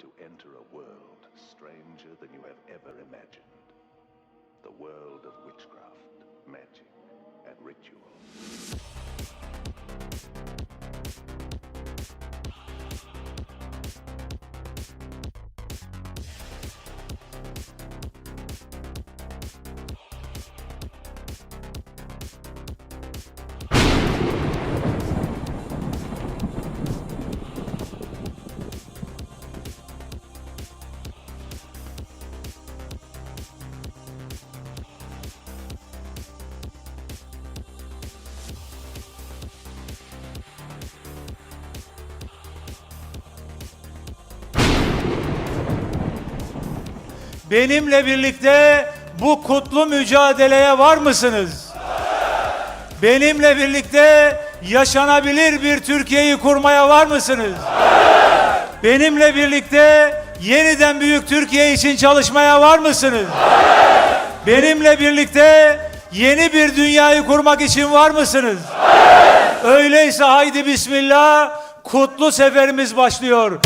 to enter a world stranger than you have ever imagined. The world Benimle birlikte bu kutlu mücadeleye var mısınız? Benimle birlikte yaşanabilir bir Türkiye'yi kurmaya var mısınız? Benimle birlikte yeniden büyük Türkiye için çalışmaya var mısınız? Benimle birlikte yeni bir dünyayı kurmak için var mısınız? Öyleyse haydi bismillah kutlu seferimiz başlıyor.